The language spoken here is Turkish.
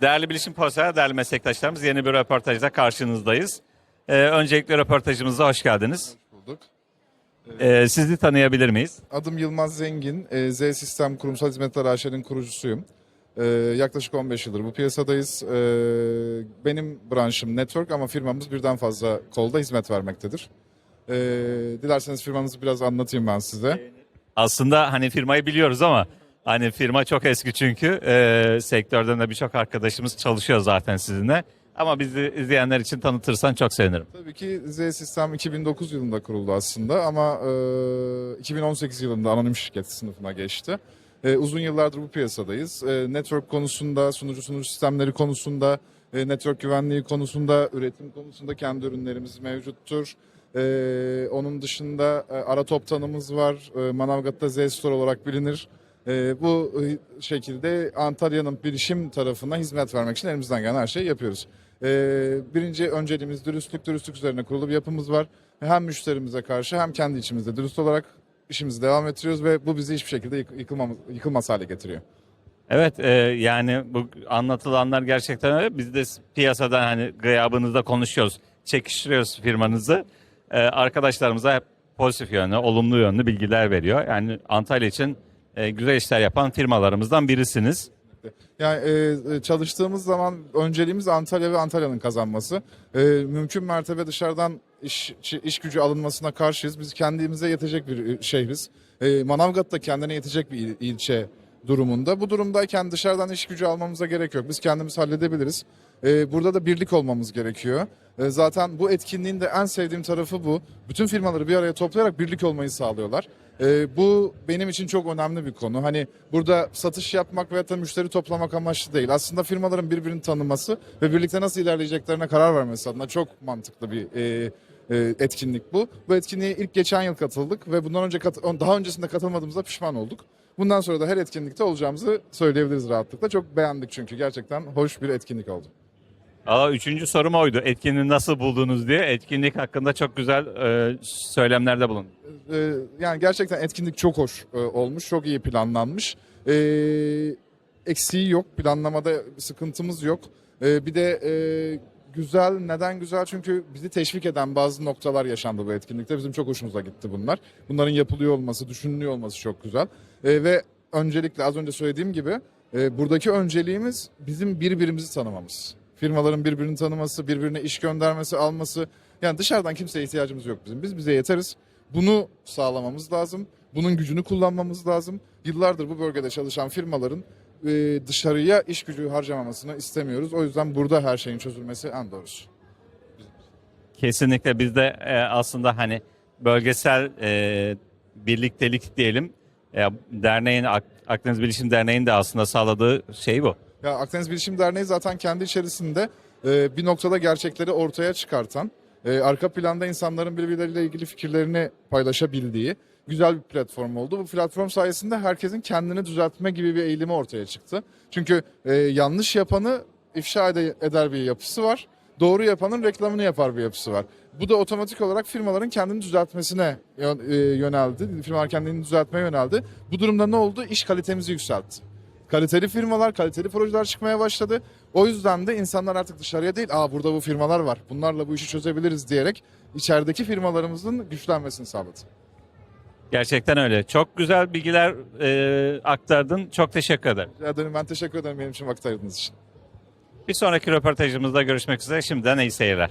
Değerli bilişim profesyonel, değerli meslektaşlarımız yeni bir röportajda karşınızdayız. Ee, öncelikle röportajımıza hoş geldiniz. bulduk. Ee, sizi tanıyabilir miyiz? Adım Yılmaz Zengin. e, Z Sistem Kurumsal Hizmetler AŞ'nin kurucusuyum. E, yaklaşık 15 yıldır bu piyasadayız. E, benim branşım network ama firmamız birden fazla kolda hizmet vermektedir. E, dilerseniz firmamızı biraz anlatayım ben size. Aslında hani firmayı biliyoruz ama hani firma çok eski çünkü. Ee, sektörden de birçok arkadaşımız çalışıyor zaten sizinle. Ama bizi izleyenler için tanıtırsan çok sevinirim. Tabii ki Z Sistem 2009 yılında kuruldu aslında ama e, 2018 yılında anonim şirket sınıfına geçti. E, uzun yıllardır bu piyasadayız. E, network konusunda, sunucu sunucu sistemleri konusunda, e, network güvenliği konusunda, üretim konusunda kendi ürünlerimiz mevcuttur. E, onun dışında e, ara toptanımız var. E, Manavgat'ta Z Store olarak bilinir. E, bu e, şekilde Antalya'nın bilişim tarafına hizmet vermek için elimizden gelen her şeyi yapıyoruz. Ee, birinci önceliğimiz dürüstlük, dürüstlük üzerine kurulu bir yapımız var. Hem müşterimize karşı hem kendi içimizde dürüst olarak işimizi devam ettiriyoruz ve bu bizi hiçbir şekilde yık- yıkılmamız, yıkılmaz hale getiriyor. Evet e, yani bu anlatılanlar gerçekten öyle. Biz de piyasadan hani gıyabınızda konuşuyoruz. Çekiştiriyoruz firmanızı. E, arkadaşlarımıza hep pozitif yönlü, olumlu yönlü bilgiler veriyor. Yani Antalya için e, güzel işler yapan firmalarımızdan birisiniz. Yani e, çalıştığımız zaman önceliğimiz Antalya ve Antalya'nın kazanması. E, mümkün mertebe dışarıdan iş, iş gücü alınmasına karşıyız. Biz kendimize yetecek bir şehriz. E, Manavgat da kendine yetecek bir il- ilçe durumunda. Bu durumdayken dışarıdan iş gücü almamıza gerek yok. Biz kendimiz halledebiliriz. E, burada da birlik olmamız gerekiyor. E, zaten bu etkinliğin de en sevdiğim tarafı bu. Bütün firmaları bir araya toplayarak birlik olmayı sağlıyorlar. E, bu benim için çok önemli bir konu. Hani burada satış yapmak veya da müşteri toplamak amaçlı değil. Aslında firmaların birbirini tanıması ve birlikte nasıl ilerleyeceklerine karar vermesi adına çok mantıklı bir e, e, etkinlik bu. Bu etkinliğe ilk geçen yıl katıldık ve bundan önce daha öncesinde katılmadığımızda pişman olduk. Bundan sonra da her etkinlikte olacağımızı söyleyebiliriz rahatlıkla. Çok beğendik çünkü gerçekten hoş bir etkinlik oldu. Aa, üçüncü sorum oydu. Etkinliği nasıl buldunuz diye. Etkinlik hakkında çok güzel e, söylemlerde bulun. Ee, yani gerçekten etkinlik çok hoş e, olmuş, çok iyi planlanmış. Ee, eksiği yok, planlamada sıkıntımız yok. Ee, bir de e, güzel, neden güzel? Çünkü bizi teşvik eden bazı noktalar yaşandı bu etkinlikte. Bizim çok hoşumuza gitti bunlar. Bunların yapılıyor olması, düşünülüyor olması çok güzel. Ee, ve öncelikle az önce söylediğim gibi e, buradaki önceliğimiz bizim birbirimizi tanımamız. Firmaların birbirini tanıması, birbirine iş göndermesi, alması. Yani dışarıdan kimseye ihtiyacımız yok bizim. Biz bize yeteriz. Bunu sağlamamız lazım. Bunun gücünü kullanmamız lazım. Yıllardır bu bölgede çalışan firmaların e, dışarıya iş gücü harcamamasını istemiyoruz. O yüzden burada her şeyin çözülmesi en doğrusu. Kesinlikle biz de e, aslında hani bölgesel e, birliktelik diyelim. Derneğin Ak- Akdeniz Bilişim Derneği'nin de aslında sağladığı şey bu. Ya Akdeniz Bilişim Derneği zaten kendi içerisinde e, bir noktada gerçekleri ortaya çıkartan, e, arka planda insanların birbirleriyle ilgili fikirlerini paylaşabildiği güzel bir platform oldu. Bu platform sayesinde herkesin kendini düzeltme gibi bir eğilimi ortaya çıktı. Çünkü e, yanlış yapanı ifşa ede- eder bir yapısı var. Doğru yapanın reklamını yapar bir yapısı var. Bu da otomatik olarak firmaların kendini düzeltmesine e, yöneldi. Firmalar kendini düzeltmeye yöneldi. Bu durumda ne oldu? İş kalitemizi yükseltti. Kaliteli firmalar, kaliteli projeler çıkmaya başladı. O yüzden de insanlar artık dışarıya değil, aa burada bu firmalar var, bunlarla bu işi çözebiliriz diyerek içerideki firmalarımızın güçlenmesini sağladı. Gerçekten öyle. Çok güzel bilgiler e, aktardın. Çok teşekkür ederim. Rica ederim, ben teşekkür ederim benim için vakit ayırdığınız için. Bir sonraki röportajımızda görüşmek üzere. Şimdiden iyi seyirler.